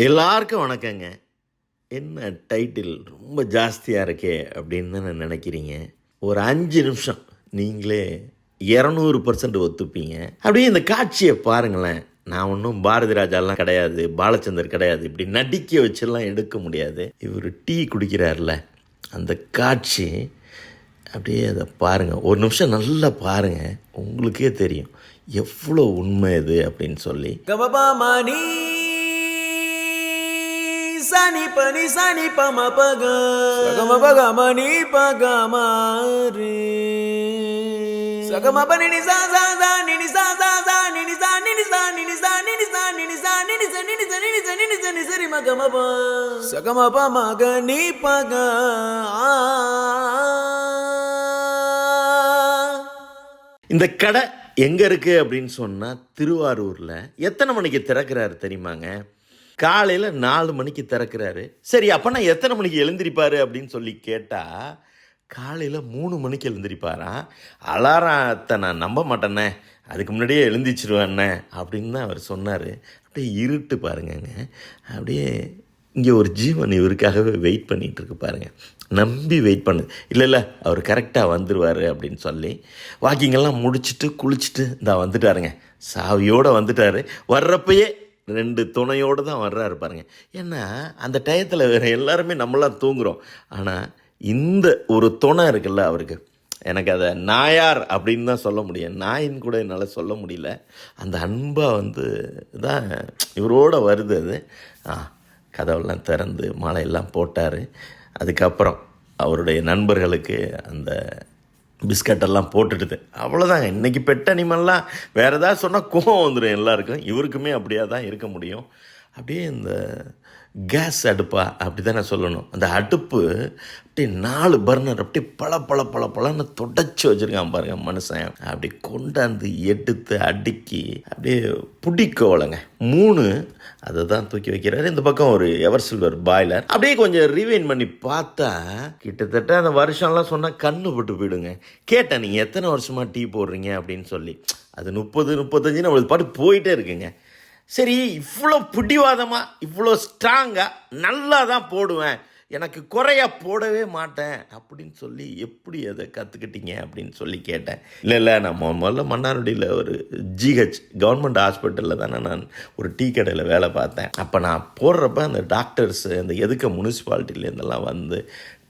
எல்லாருக்கும் வணக்கங்க. என்ன டைட்டில் ரொம்ப ஜாஸ்தியாக இருக்கே அப்படின்னு தானே நினைக்கிறீங்க? ஒரு அஞ்சு நிமிஷம் நீங்களே இரநூறு பர்சன்ட் ஒத்துப்பீங்க. அப்படியே இந்த காட்சியை பாருங்களேன். நான் ஒன்றும் பாரதி ராஜாலாம் கிடையாது பாலச்சந்தர் கிடையாது இப்படி நடிக்க வச்செல்லாம் எடுக்க முடியாது. இவர் டீ குடிக்கிறார்ல அந்த காட்சி அப்படியே அதை பாருங்கள் ஒரு நிமிஷம் நல்லா பாருங்கள் உங்களுக்கே தெரியும். எவ்வளோ உண்மை இது அப்படின்னு சொல்லி. சனி பனி சனி பம பக சகம பக மணி பக மாரி சகம பனி நிசா சா சா நினி சா சா சா நினி சா நினி சா நினி சா நினி சா நினி சா நினி சா நினி சா நினி சா நினி சா நிசரி மக மப சகம மக நீ பக இந்த கடை எங்க இருக்கு அப்படின்னு சொன்னா திருவாரூர்ல எத்தனை மணிக்கு திறக்கிறாரு தெரியுமாங்க காலையில் நாலு மணிக்கு திறக்கிறாரு. சரி அப்போனா எத்தனை மணிக்கு எழுந்திருப்பார் அப்படின்னு சொல்லி கேட்டால் காலையில் மூணு மணிக்கு எழுந்திருப்பாராம். அலாரத்தை நான் நம்ப மாட்டேனே அதுக்கு முன்னாடியே எழுந்திரிச்சிருவேண்ணே அப்படின்னு தான் அவர் சொன்னார். அப்படியே இருட்டு பாருங்கங்க. அப்படியே இங்கே ஒரு ஜீவன் இவருக்காகவே வெயிட் பண்ணிகிட்டு இருக்கு பாருங்க. நம்பி வெயிட் பண்ணு. இல்லை இல்லை அவர் கரெக்டாக வந்துடுவார் அப்படின்னு சொல்லி வாக்கிங்கெல்லாம் முடிச்சுட்டு குளிச்சுட்டு இந்த வந்துட்டாருங்க. சாவியோடு வந்துட்டாரு. வர்றப்பயே ரெண்டு துணையோடு தான் வர்றாரு பாருங்க. ஏன்னா அந்த டயத்தில் வேறு எல்லாருமே நம்மளாம் தூங்குறோம். ஆனால் இந்த ஒரு துணை இருக்குல்ல அவருக்கு. எனக்கு அதை நாயார் அப்படின்னு தான் சொல்ல முடியும். நாயின்னு கூட என்னால் சொல்ல முடியல. அந்த அன்பாக வந்து தான் இவரோட வருது அது. ஆ கதவெல்லாம் திறந்து மாலையெல்லாம் போட்டார். அதுக்கப்புறம் அவருடைய நண்பர்களுக்கு அந்த பிஸ்கட்டெல்லாம் போட்டுடுது. அவ்வளோதாங்க இன்றைக்கி பெட் அனிமல்லாம் வேறு ஏதாவது சொன்னால் கோவம் வந்துடும் எல்லாருக்கும். இவருக்குமே அப்படியே தான் இருக்க முடியும். அப்படியே இந்த கேஸ் அடுப்பா அப்படி தானே சொல்லணும். அந்த அடுப்பு அப்படியே நாலு பர்னர் அப்படியே பல பல பல பலன்னு தொடச்சி வச்சுருக்கான் பாருங்க மனுஷன். அப்படி கொண்டாந்து எடுத்து அடுக்கி அப்படியே பிடிக்கோலங்க மூணு அதை தான் தூக்கி வைக்கிறாரு. இந்த பக்கம் ஒரு எவர் சில்வர் பாய்லர். அப்படியே கொஞ்சம் ரிவைன் பண்ணி பார்த்தா கிட்டத்தட்ட அந்த வருஷம்லாம் சொன்னால் கண்ணு பட்டு போயிடுங்க. கேட்டேன் நீங்கள் எத்தனை வருஷமாக டீ போடுறீங்க? அப்படின்னு சொல்லி. அது முப்பது முப்பத்தஞ்சு நம்மளுக்கு பாட்டு போயிட்டே இருக்குங்க. சரி இவ்வளோ பிடிவாதமாக இவ்வளோ ஸ்ட்ராங்காக நல்லா தான் போடுவேன். எனக்கு குறையா போடவே மாட்டேன் அப்படின்னு சொல்லி எப்படி அதை கற்றுக்கிட்டீங்க அப்படின்னு சொல்லி கேட்டேன். இல்லை இல்லை நான் முதல்ல மன்னார்குடியில் ஒரு ஜிஹெச் கவர்மெண்ட் ஹாஸ்பிட்டலில் தானே நான் ஒரு டீ கடையில் வேலை பார்த்தேன். அப்போ நான் போடுறப்ப அந்த டாக்டர்ஸு அந்த எதுக்க முனிசிபாலிட்டிலேருந்தெல்லாம் வந்து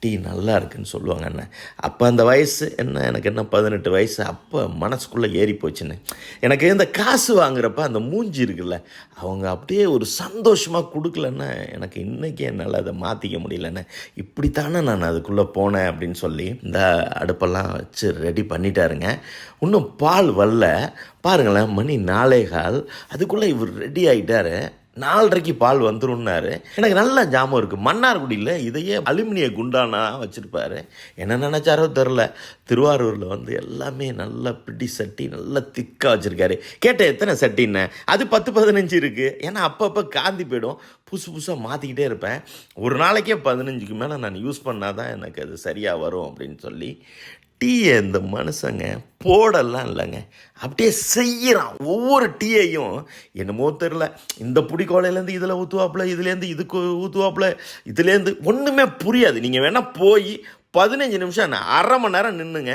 டீ நல்லா இருக்குன்னு சொல்லுவாங்க அண்ணன் அப்போ அந்த வயசு என்ன? எனக்கு என்ன பதினெட்டு வயசு? அப்போ மனசுக்குள்ளே ஏறி போச்சுன்னு. எனக்கு இந்த காசு வாங்குறப்ப அந்த மூஞ்சி இருக்குல்ல அவங்க அப்படியே ஒரு சந்தோஷமாக கொடுக்கலன்னா எனக்கு இன்றைக்கி என்னால் அதை மாற்றிக்க முடியலண்ணே. இப்படித்தானே நான் அதுக்குள்ளே போனேன் அப்படின்னு சொல்லி இந்த அடுப்பெல்லாம் வச்சு ரெடி பண்ணிட்டாருங்க. இன்னும் பால் வரல. பாருங்களேன் மணி நாலே கால். அதுக்குள்ளே இவர் ரெடி ஆகிட்டாரு நாலரைக்கு பால் வந்துரும்னாரு. எனக்கு நல்ல ஜாமம் இருக்குது மன்னார்குடியில் இதையே அலுமினிய குண்டானா வச்சுருப்பாரு. என்ன நினச்சாரோ தெரில திருவாரூரில் வந்து எல்லாமே நல்ல பிடி சட்டி நல்ல திக்காக வச்சுருக்காரு. கேட்ட எத்தனை சட்டின்னு? அது பத்து பதினஞ்சு இருக்குது ஏன்னா அப்பப்போ காந்தி போயிடும். புதுசு புதுசாக மாற்றிக்கிட்டே இருப்பேன். ஒரு நாளைக்கே பதினஞ்சுக்கு மேலே நான் யூஸ் பண்ணால் தான் எனக்கு அது சரியாக வரும் அப்படின்னு சொல்லி டீயை இந்த மனுஷங்க போடலாம் இல்லைங்க. அப்படியே செய்கிறான் ஒவ்வொரு டீயையும் என்னமோ தெரில இந்த புடிக்கோலையிலேருந்து இதில் ஊற்றுவாப்புல இதுலேருந்து இதுக்கு ஊற்றுவாப்பில் இதுலேருந்து ஒன்றுமே புரியாது. நீங்கள் வேணால் போய் பதினஞ்சு நிமிஷம் அரை மணி நேரம் நின்றுங்க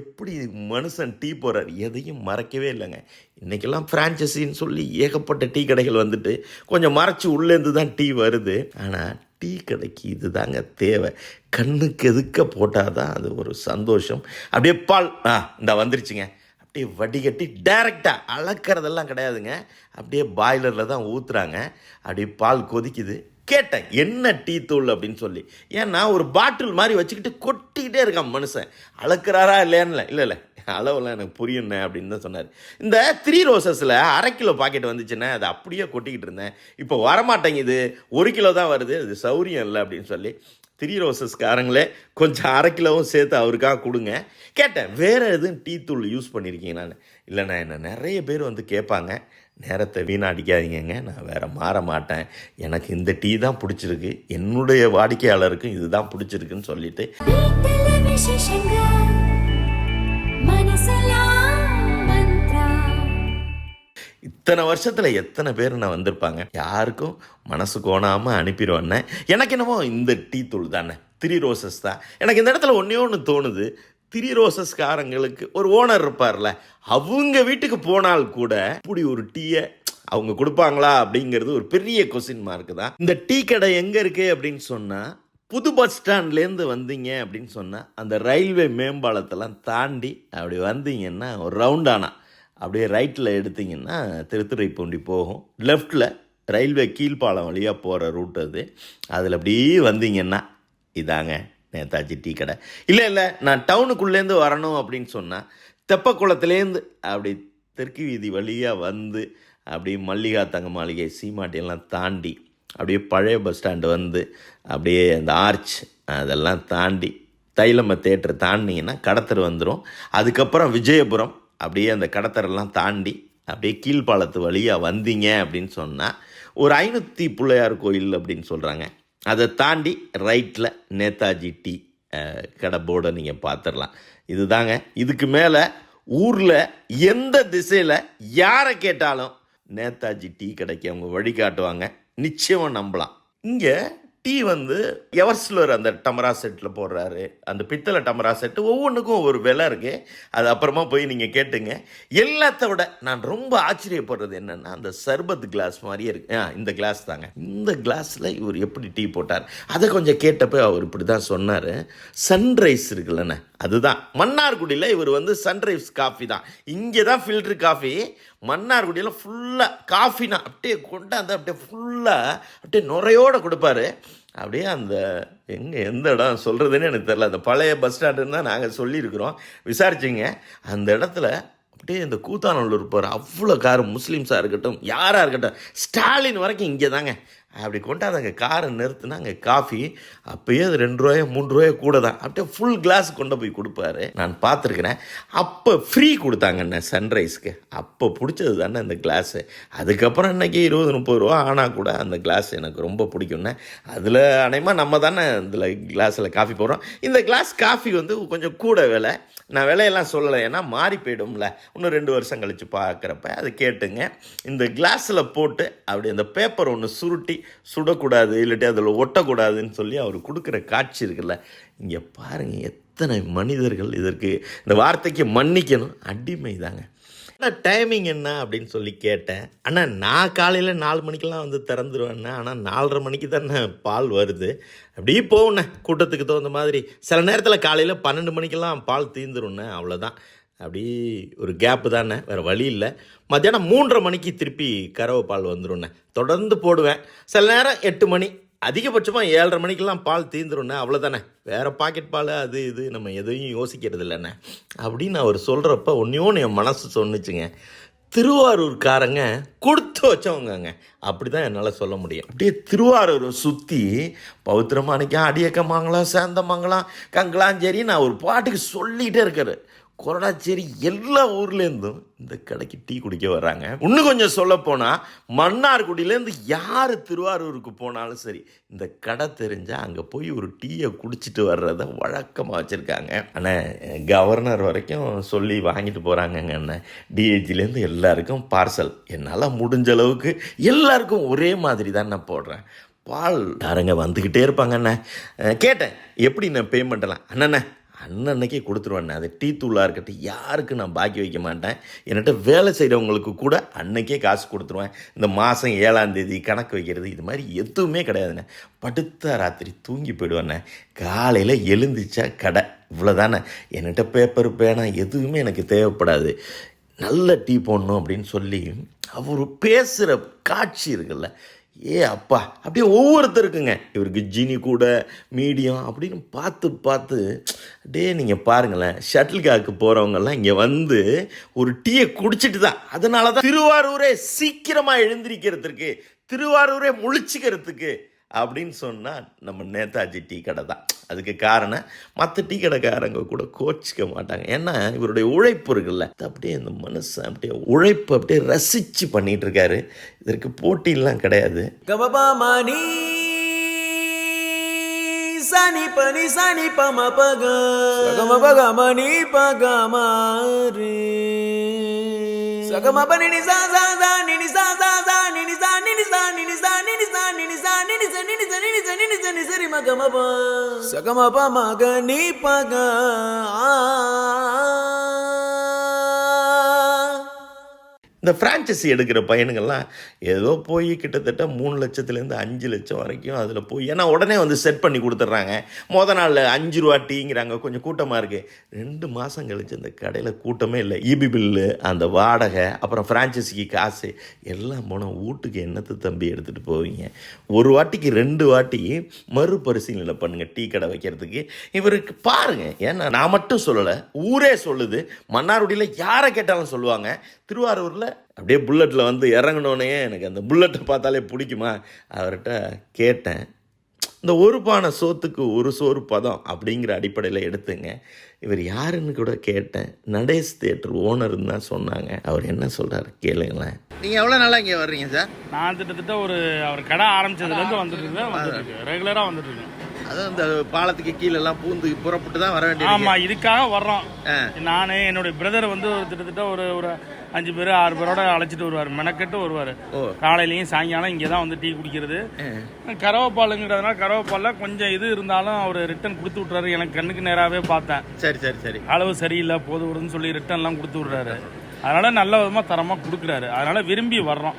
எப்படி மனுஷன் டீ போடுறார்? எதையும் மறைக்கவே இல்லைங்க. இன்றைக்கெல்லாம் ஃப்ரான்ச்சைசின்னு சொல்லி ஏகப்பட்ட டீ கடைகள் வந்துட்டு கொஞ்சம் மறைச்சி உள்ளேருந்து தான் டீ வருது. ஆனால் டீ கடைக்கு இதுதாங்க தேவை. கண்ணுக்கு எதுக்க போட்டால் தான் அது ஒரு சந்தோஷம். அப்படியே பால் ஆ இந்த வந்துருச்சுங்க. அப்படியே வடிகட்டி டைரெக்டாக அளக்கிறதெல்லாம் கிடையாதுங்க. அப்படியே பாய்லரில் தான் ஊற்றுறாங்க அப்படியே பால் கொதிக்குது. கேட்டேன் என்ன டீ தூள்? அப்படின்னு சொல்லி. ஏன்னா ஒரு பாட்டில் மாதிரி வச்சுக்கிட்டு கொட்டிக்கிட்டே இருக்கான் மனுஷன். அளக்குறாரா இல்லையான்னு இல்லை இல்லை. அளவெல்லாம் எனக்கு புரியுண்ணே அப்படின்னு தான் சொன்னார். இந்த த்ரீ ரோசஸில் அரை கிலோ பாக்கெட் வந்துச்சுன்னா அதை அப்படியே கொட்டிக்கிட்டு இருந்தேன். இப்போ வரமாட்டேங்குது. ஒரு கிலோ தான் வருது. அது சௌரியம் இல்லை அப்படின்னு சொல்லி த்ரீ ரோசஸ்காரங்களே கொஞ்சம் அரை கிலோவும் சேர்த்து அவருக்காக கொடுங்க. கேட்டேன் வேறு எதுவும் டீ தூள் யூஸ் பண்ணியிருக்கீங்க நான் இல்லைண்ணா என்ன நிறைய பேர் வந்து கேட்பாங்க. நேரத்தை வீணாடிக்காதீங்க நான் வேறு மாற மாட்டேன். எனக்கு இந்த டீ தான் பிடிச்சிருக்கு. என்னுடைய வாடிக்கையாளருக்கும் இதுதான் பிடிச்சிருக்குன்னு சொல்லிட்டு இத்தனை வருஷத்தில் எத்தனை பேர் நான் வந்திருப்பாங்க? யாருக்கும் மனசு கோணாமல் அனுப்பிடுவேன்னே எனக்கு என்னமோ இந்த டீ தூள் தானே. த்ரீ ரோசஸ் தான். எனக்கு இந்த இடத்துல ஒன்றே ஒன்று தோணுது. த்ரீ ரோசஸ்காரங்களுக்கு ஒரு ஓனர் இருப்பார்ல. அவங்க வீட்டுக்கு போனால் கூட இப்படி ஒரு டீயை அவங்க கொடுப்பாங்களா அப்படிங்கிறது ஒரு பெரிய கொஸ்டின் மார்க் தான். இந்த டீ கடை எங்கே இருக்கு அப்படின்னு சொன்னால் புது பஸ் ஸ்டாண்ட்லேருந்து வந்தீங்க அப்படின்னு சொன்னால் அந்த ரயில்வே மேம்பாலத்தெல்லாம் தாண்டி அப்படி வந்தீங்கன்னா ஒரு ரவுண்டானா அப்படியே ரைட்டில் எடுத்தீங்கன்னா திருத்துறைப்பூண்டி போகும். லெஃப்டில் ரயில்வே கீழ்ப்பாலம் வழியாக போகிற ரூட் அது. அதில் அப்படியே வந்தீங்கன்னா இதாங்க நேதாஜி டீ கடை. இல்லை இல்லை நான் டவுனுக்குள்ளேருந்து வரணும் அப்படின்னு சொன்னால் தெப்பக்குளத்துலேருந்து அப்படி தெற்கு வீதி வழியாக வந்து அப்படியே மல்லிகா தங்க மாளிகை சீமாட்டியெல்லாம் தாண்டி அப்படியே பழைய பஸ் ஸ்டாண்டு வந்து அப்படியே அந்த ஆர்ச் அதெல்லாம் தாண்டி தைலம்ப தேட்டர் தாண்டிங்கன்னா கடத்தர் வந்துடும் அதுக்கப்புறம் விஜயபுரம் அப்படியே அந்த கடத்தரெல்லாம் தாண்டி அப்படியே கீழ்ப்பாலத்து வழியாக வந்தீங்க அப்படின்னு சொன்னால் ஒரு ஐநூற்றி பிள்ளையார் கோயில் அப்படின்னு சொல்கிறாங்க அதை தாண்டி ரைட்டில் நேதாஜி டீ கடை போர்டை நீங்கள் பார்த்துடலாம் இதுதாங்க. இதுக்கு மேலே ஊரில் எந்த திசையில் யாரை கேட்டாலும் நேதாஜி டீ கடைக்கு அவங்க வழிகாட்டுவாங்க நிச்சயமாக நம்பலாம். இங்கே டீ வந்து எவர்ஸ்லர் அந்த டமரா செட்டில் போடுறாரு. அந்த பித்தளை டமரா செட்டு ஒவ்வொன்றுக்கும் ஒரு விலை இருக்கு. அது அப்புறமா போய் நீங்கள் கேட்டுங்க. எல்லாத்த விட நான் ரொம்ப ஆச்சரியப்படுறது என்னென்னா அந்த சர்பத் கிளாஸ் மாதிரியே இருக்கு. ஆ இந்த கிளாஸ் தாங்க. இந்த கிளாஸில் இவர் எப்படி டீ போட்டார்? அதை கொஞ்சம் கேட்டப்போ அவர் இப்படி தான் சொன்னார். சன்ரைஸ் இருக்குல்லண்ணே அதுதான். மன்னார்குடியில் இவர் வந்து சன்ரைஸ் காஃபி தான். இங்கே தான் ஃபில்ட்ரு காஃபி மன்னார்குடியில் ஃபுல்லாக காஃபினா அப்படியே கொண்டாந்து அப்படியே ஃபுல்லாக அப்படியே நுரையோடு கொடுப்பாரு. அப்படியே அந்த எங்கே எந்த இடம் சொல்கிறதுன்னு எனக்கு தெரில அந்த பழைய பஸ் ஸ்டாண்டுன்னு தான் நாங்கள் சொல்லியிருக்கிறோம். விசாரிச்சிங்க. அந்த இடத்துல அப்படியே இந்த கூத்தானூர் இருப்பார் அவ்வளோ கார் முஸ்லீம்ஸாக இருக்கட்டும் யாராக இருக்கட்டும் ஸ்டாலின் வரைக்கும் இங்கே தாங்க அப்படி கொண்டாந்து அங்கே காரை நிறுத்தினா அங்கே காஃபி அப்போயே அது ரெண்டு ரூபாயோ மூணு ரூபாயோ கூட தான் அப்படியே ஃபுல் கிளாஸ் கொண்டு போய் கொடுப்பாரு. நான் பார்த்துருக்குறேன். அப்போ ஃப்ரீ கொடுத்தாங்கண்ணே சன்ரைஸ்க்கு அப்போ பிடிச்சது தானே அந்த கிளாஸு அதுக்கப்புறம் இன்றைக்கி இருபது முப்பது ரூபா ஆனால் கூட அந்த கிளாஸ் எனக்கு ரொம்ப பிடிக்கும்னே அதில் அநேகமாக நம்ம தானே இதில் கிளாஸில் காஃபி போடுறோம். இந்த கிளாஸ் காஃபி வந்து கொஞ்சம் கூட விலை. நான் விலையெல்லாம் சொல்லலை. ஏன்னா மாறி போயிடும்ல. இன்னும் ரெண்டு வருஷம் கழித்து பார்க்குறப்ப அது கேட்டுங்க. இந்த கிளாஸில் போட்டு அப்படி அந்த பேப்பர் ஒன்று சுருட்டி சுடக்கூடாது இல்லாட்டி அதில் ஒட்டக்கூடாதுன்னு சொல்லி அவர் கொடுக்குற காட்சி இருக்குல்ல. இங்கே பாருங்கள் எத்தனை மனிதர்கள் இதற்கு இந்த வார்த்தைக்கு மன்னிக்கணும். அடிமை தாங்க. ஆனால் டைமிங் என்ன அப்படின்னு சொல்லி கேட்டேன். அண்ணா நான் காலையில் நாலு மணிக்கெல்லாம் வந்து திறந்துருவேண்ணே ஆனால் நாலரை மணிக்கு தானே பால் வருது. அப்படியே போகண்ணே கூட்டத்துக்கு தகுந்த மாதிரி. சில நேரத்தில் காலையில் பன்னெண்டு மணிக்கெல்லாம் பால் தீந்துருண்ணே அவ்வளோதான் அப்படி ஒரு கேப்பு தானே வேறு வழி இல்லை. மத்தியானம் மூன்றரை மணிக்கு திருப்பி கறவை பால் வந்துருண்ணே தொடர்ந்து போடுவேன். சில நேரம் எட்டு மணி அதிகபட்சமாக ஏழரை மணிக்கெல்லாம் பால் தீந்துருண்ணே அவ்வளோதானே வேறு பாக்கெட் பால் அது இது நம்ம எதையும் யோசிக்கிறது இல்லைண்ணே அப்படின்னு அவர் சொல்கிறப்ப ஒன்றையோன்னு என் மனசு சொன்னிச்சுங்க. திருவாரூர்காரங்க கொடுத்து வச்சவங்கங்க. அப்படி தான் என்னால் சொல்ல முடியும். அப்படியே திருவாரூரை சுற்றி பௌத்திரமாணிக்கம் அடியக்கமாங்களாம் சேந்தமாங்களாம் கங்களாஞ்சேரி நான் ஒரு பாட்டுக்கு சொல்லிகிட்டே இருக்கிறேன் கொரடாச்சேரி எல்லா ஊர்லேருந்தும் இந்த கடைக்கு டீ குடிக்க வர்றாங்க. இன்னும் கொஞ்சம் சொல்லப்போனால் மன்னார்குடியிலேருந்து யார் திருவாரூருக்கு போனாலும் சரி இந்த கடை தெரிஞ்சால் அங்கே போய் ஒரு டீயை குடிச்சிட்டு வர்றத வழக்கமாக வச்சுருக்காங்க. ஆனால் கவர்னர் வரைக்கும் சொல்லி வாங்கிட்டு போகிறாங்கங்க அண்ணன் டிஹெச்சிலேருந்து எல்லாருக்கும் பார்சல். என்னால் முடிஞ்ச அளவுக்கு எல்லாருக்கும் ஒரே மாதிரி தான் நான் போடுறேன். பால். யாருங்க வந்துக்கிட்டே இருப்பாங்க அண்ணன் கேட்டேன். எப்படி நான் பேமெண்ட்லாம் அண்ணண்ணே அன்னன்னைக்கே கொடுத்துருவேன் அது டீ தூளாக இருக்கட்டும் யாருக்கு நான் பாக்கி வைக்க மாட்டேன். என்கிட்ட வேலை செய்கிறவங்களுக்கு கூட அன்னைக்கே காசு கொடுத்துருவேன். இந்த மாதம் ஏழாம் தேதி கணக்கு வைக்கிறது இது மாதிரி எதுவுமே கிடையாதுண்ணே. படுத்த ராத்திரி தூங்கி போயிடுவேண்ணே. காலையில் எழுந்திரிச்சா கடை. இவ்வளோதானே என்கிட்ட பேப்பர் பேனா எதுவுமே எனக்கு தேவைப்படாது. நல்ல டீ போடணும் அப்படின்னு சொல்லி அவர் பேசுகிற காட்சி இருக்குல்ல ஏ அப்பா. அப்படியே ஒவ்வொருத்தருக்குங்க. இவருக்கு ஜினி கூட மீடியம் அப்படின்னு பார்த்து பார்த்து அப்படியே நீங்கள் பாருங்களேன். ஷட்டில்காக்கு போகிறவங்கெல்லாம் இங்கே வந்து ஒரு டீயை குடிச்சிட்டு தான். அதனால தான் திருவாரூரே சீக்கிரமாக எழுந்திரிக்கிறதுக்கு திருவாரூரே முழிச்சிக்கிறதுக்கு அப்படின்னு சொன்னால் நம்ம நேதாஜி டீ கடை தான். அதுக்கு காரணம் மற்ற டீ கடைக்காரங்க கூட கோச்சிக்க மாட்டாங்க ஏன்னா இவருடைய உழைப்பு இருக்குல்ல அப்படியே இந்த மனுஷன் அப்படியே உழைப்பு அப்படியே ரசித்து பண்ணிட்டு இருக்காரு இதற்கு போட்டிலாம் கிடையாது கமபாமணி சனி பனி சனி பம பக சகம பகமணி பகமாரி சகம பனி நி சா சா சா நி நி சா சா சா நி நி சா நி நி சா நி நி சா நி நி சா நி நி சா நி நி சா நி நி சா நி நி கனி சரி மகமபா. சகமபா மக நீ பக. ஆ இந்த ஃப்ரான்ச்சைசி எடுக்கிற பையனுங்கள்லாம் ஏதோ போய் கிட்டத்தட்ட மூணு லட்சத்துலேருந்து அஞ்சு லட்சம் வரைக்கும் அதில் போய் ஏன்னா உடனே வந்து செட் பண்ணி கொடுத்துட்றாங்க. மொத நாள் அஞ்சு ரூபா டீங்கிறாங்க கொஞ்சம் கூட்டமாக இருக்குது ரெண்டு மாதம் கழிச்சு அந்த கடையில் கூட்டமே இல்லை. இபி பில்லு அந்த வாடகை அப்புறம் ஃப்ரான்ச்சைசிக்கு காசு எல்லாம் போனால் வீட்டுக்கு என்னத்தை தம்பி எடுத்துகிட்டு போவீங்க? ஒரு வாட்டிக்கு ரெண்டு வாட்டி மறுபரிசீலனை பண்ணுங்கள் டீ கடை வைக்கிறதுக்கு. இவருக்கு பாருங்கள் ஏன்னா நான் மட்டும் சொல்லலை ஊரே சொல்லுது. மன்னார்குடியில் யாரை கேட்டாலும் சொல்லுவாங்க. திருவாரூரில் அப்படியே புல்லட்டில் வந்து இறங்கினோடனே எனக்கு அந்த புல்லட்டை பார்த்தாலே பிடிக்குமா? அவர்கிட்ட கேட்டேன். இந்த ஒரு பானை சோத்துக்கு ஒரு சோறு பதம் அப்படிங்கிற அடிப்படையில் எடுத்துங்க. இவர் யாருன்னு கூட கேட்டேன். நடேஷ் தேட்டர் ஓனர்னு தான் சொன்னாங்க. அவர் என்ன சொல்கிறார் கேளுங்களேன். நீங்கள் எவ்வளோ நாளாக இங்கே வர்றீங்க சார்? நான் கிட்டத்தட்ட ஒரு அவர் கடை ஆரம்பிச்சதுலேருந்து வந்துட்டு இருக்கேன் வந்துட்டு இருக்கு. ரெகுலராக வந்துட்டு இருக்கேன் அதுவும் இந்த பாலத்துக்கு கீழெல்லாம் பூந்து புறப்பட்டு தான் வர ஆமா இதுக்காக வர்றோம். நான் என்னுடைய பிரதர் வந்து ஒரு கிட்டத்தட்ட ஒரு ஒரு அஞ்சு பேர் ஆறு பேரோட அழைச்சிட்டு வருவார். மெனக்கெட்டு வருவார். காலையிலயும் சாயங்காலம் இங்கே தான் வந்து டீ குடிக்கிறது. கறவைப்பாலுங்கிறதுனால கறவைப்பால்ல கொஞ்சம் இது இருந்தாலும் அவர் ரிட்டர்ன் கொடுத்து விட்றாரு எனக்கு கண்ணுக்கு நேராகவே பார்த்தேன். சரி சரி சரி. அளவு சரியில்லை போதும் சொல்லி ரிட்டர்ன்லாம் கொடுத்து விட்றாரு அதனால நல்ல விதமா தரமா கொடுக்குறாரு. அதனால விரும்பி வர்றோம்.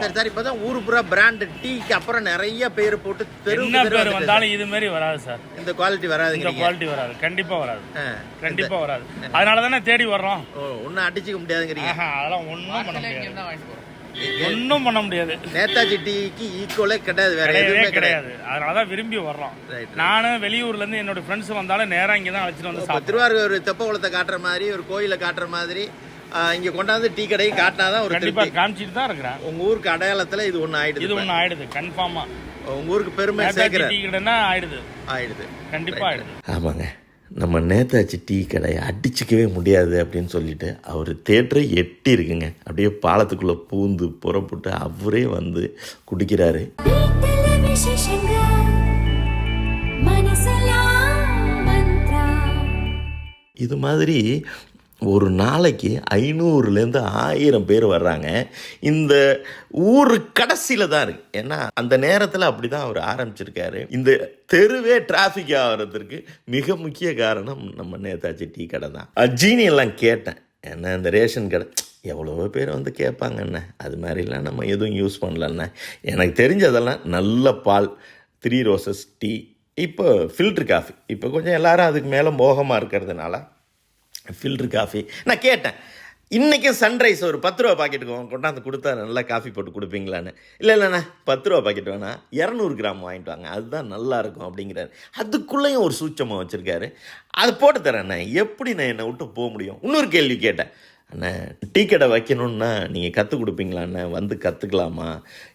சரி சரி இப்போ தான் ஊர் பூரா பிராண்டு டீக்கு அப்புறம் நிறைய பேர் போட்டு தெரு என்ன பேர் வந்தாலும் இது மாதிரி வராது சார். இந்த குவாலிட்டி இந்த வராதுங்க குவாலிட்டி வராது. கண்டிப்பா வராது. ஆ. கண்டிப்பா வராது. அதனால தானே தேடி வர்றோம். ஓ ஒன்றும் அடிச்சுக்க முடியாதுங்கிறீங்க. அதெல்லாம் ஒண்ணும் பண்ண முடியாது. ஒண்ணும் பண்ண முடியாது. நேதாஜி டீக்கு ஈக்குவலே கிடையாது வேற எதுவுமே கிடையாது. கிடையாது. அதனாலதான் விரும்பி வர்றோம். நானும் வெளியூர்ல இருந்து என்னோட ஃப்ரெண்ட்ஸ் வந்தாலும் நேரா இங்க தான் அழைச்சிட்டு வந்து திருவாரூர் தெப்ப குளத்தை காட்டுற மாதிரி ஒரு கோயிலை காட்டுற மாதிரி இங்க கொண்டாந்து டீ கடையை காட்டினாதான் ஒரு கண்டிப்பா காமிச்சிட்டு தான் இருக்கிறேன். உங்க ஊருக்கு அடையாளத்துல இது ஒண்ணு ஆயிடுது இது. ஒண்ணு ஆயிடுது கன்ஃபார்மா உங்க ஊருக்கு பெருமை சேர்க்கிற டீ கடைன்னா ஆயிடுது. ஆயிடுது. கண்டிப்பா ஆயிடுது. ஆமாங்க. நம்ம நேதாஜி டீ கடையை அடிச்சிக்கவே முடியாது அப்படின்னு சொல்லிட்டு அவர் தேட்டரை எட்டி இருக்குங்க. அப்படியே பாலத்துக்குள்ளே பூந்து புறப்பட்டு அவரே வந்து குடிக்கிறாரு. இது மாதிரி ஒரு நாளைக்கு ஐநூறுலேருந்து ஆயிரம் பேர் வர்றாங்க. இந்த ஊர் கடைசியில் தான் இருக்கு. ஏன்னா அந்த நேரத்தில் அப்படி தான் அவர் ஆரம்பிச்சிருக்காரு. இந்த தெருவே டிராஃபிக் ஆகிறதுக்கு மிக முக்கிய காரணம் நம்ம நேதாஜி டீ கடை தான். அஜீனி எல்லாம் கேட்டேன். என்ன இந்த ரேஷன் கடை? எவ்வளவோ பேர் வந்து கேட்பாங்கண்ணே அது மாதிரிலாம் நம்ம எதுவும் யூஸ் பண்ணலண்ணே எனக்கு தெரிஞ்சதெல்லாம் நல்ல பால் த்ரீ ரோசஸ் டீ இப்போ ஃபில்ட்ரு காஃபி இப்போ கொஞ்சம் எல்லாரும் அதுக்கு மேலே மோகமாக இருக்கிறதுனால ஃபில்ட்ரு காஃபி நான் கேட்டேன் இன்றைக்கும் சன்ரைஸ் ஒரு பத்து ரூபா பாக்கெட் கொண்டாந்து கொடுத்தா நல்லா காஃபி போட்டு கொடுப்பீங்களான்னு? இல்லை இல்லைண்ணா பத்து ரூபா பாக்கெட் வேணா இரநூறு கிராம் வாங்கிட்டு வாங்க அதுதான் நல்லாயிருக்கும் அப்படிங்கிறாரு. அதுக்குள்ளேயும் ஒரு சூச்சமாக வச்சுருக்காரு. அது போட்டு தரேண்ணே எப்படி நான் என்னை விட்டு போக முடியும்? இன்னொரு கேள்வி கேட்டேன். அண்ணே டீ கடை வைக்கணுன்னா நீங்கள் கற்றுக் கொடுப்பீங்களாண்ணே வந்து கற்றுக்கலாமா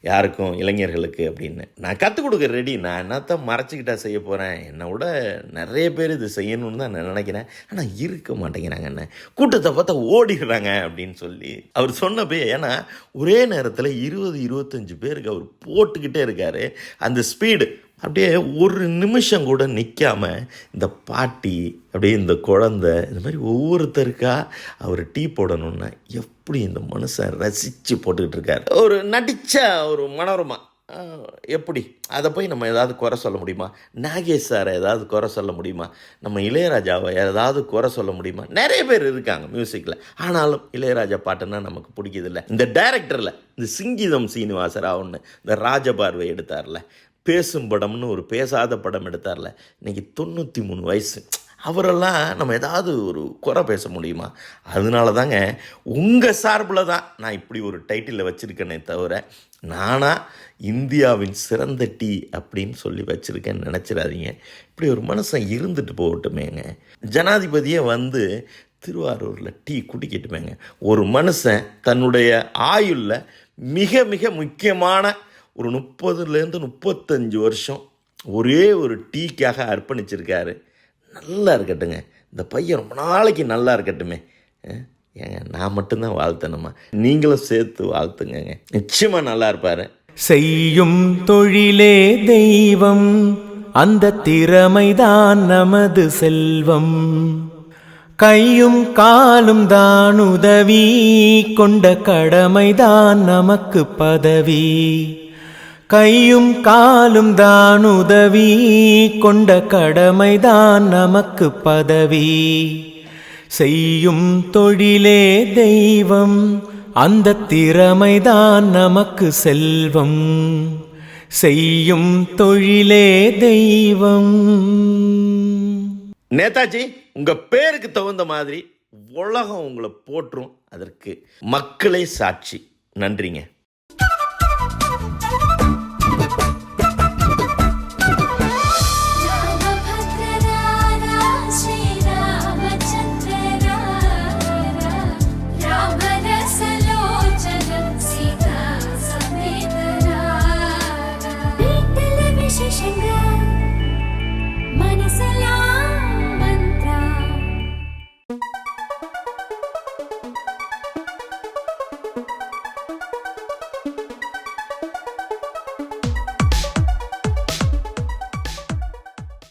யாருக்கும் இளைஞர்களுக்கு அப்படின்னு. நான் கற்றுக் கொடுக்க ரெடி நான் என்னத்தான் மறைச்சிக்கிட்டா செய்ய போகிறேன் என்னை விட நிறைய பேர் இது செய்யணும்னு தான் நான் நினைக்கிறேன். ஆனால் இருக்க மாட்டேங்கிறாங்க அண்ணே. கூட்டத்தை பார்த்தா ஓடிடுறாங்க அப்படின்னு சொல்லி அவர் சொன்னப்பே ஏன்னா ஒரே நேரத்தில் இருபது இருபத்தஞ்சு பேருக்கு அவர் போட்டுக்கிட்டே இருக்காரு. அந்த ஸ்பீடு அப்படியே ஒரு நிமிஷம் கூட நிற்காம இந்த பாட்டி அப்படியே இந்த குழந்தை இந்த மாதிரி ஒவ்வொருத்தருக்கா அவர் டீ போடணும்னா எப்படி இந்த மனுஷன் ரசித்து போட்டுக்கிட்டு இருக்கார்? ஒரு நடித்த ஒரு மனோரமா. எப்படி? அதை போய் நம்ம ஏதாவது குறை சொல்ல முடியுமா? நாகேஷ் சாரை ஏதாவது குறை சொல்ல முடியுமா? நம்ம இளையராஜாவை ஏதாவது குறை சொல்ல முடியுமா? நிறைய பேர் இருக்காங்க மியூசிக்கில் ஆனாலும் இளையராஜா பாட்டுன்னா நமக்கு பிடிக்குதில்ல இந்த டைரக்டரில் இந்த சிங்கீதம் சீனிவாசரா ஒன்று இந்த ராஜபார்வை எடுத்தார்ல. பேசும் படம்னு ஒரு பேசாத படம் எடுத்தார்ல. இன்னைக்கு தொண்ணூற்றி மூணு வயசு. அவரெல்லாம் நம்ம ஏதாவது ஒரு குறை பேச முடியுமா? அதனால தாங்க உங்கள் சார்பில் தான் நான் இப்படி ஒரு டைட்டிலில் வச்சுருக்கேனே தவிர நானாக இந்தியாவின் சிறந்த டீ அப்படின்னு சொல்லி வச்சுருக்கேன்னு நினச்சிடாதீங்க. இப்படி ஒரு மனுஷன் இருந்துட்டு போகட்டுமேங்க. ஜனாதிபதியே வந்து திருவாரூரில் டீ குடிக்கட்டுமேங்க. ஒரு மனுஷன் தன்னுடைய ஆயுளில் மிக மிக முக்கியமான ஒரு முப்பதுலேருந்து முப்பத்தஞ்சு வருஷம் ஒரே ஒரு டீக்காக அர்ப்பணிச்சிருக்காரு. நல்லா இருக்கட்டுங்க இந்த பையன் ரொம்ப நாளைக்கு நல்லா இருக்கட்டுமே. ஏங்க நான் மட்டும்தான் வாழ்த்தணுமா? நீங்களும் சேர்த்து வாழ்த்துங்கங்க. நிச்சயமாக நல்லா இருப்பார். செய்யும் தொழிலே தெய்வம். அந்த திறமைதான் நமது செல்வம். கையும் காலும் தான் உதவி. கொண்ட கடமைதான் நமக்கு பதவி. கையும் காலும் தான் உதவி கொண்ட கடமைதான் நமக்கு பதவி. செய்யும் தொழிலே தெய்வம் அந்த திறமைதான் நமக்கு செல்வம். செய்யும் தொழிலே தெய்வம். நேதாஜி உங்க பேருக்கு தகுந்த மாதிரி உலகம் உங்களை போற்றும். அதற்கு மக்களே சாட்சி. நன்றிங்க.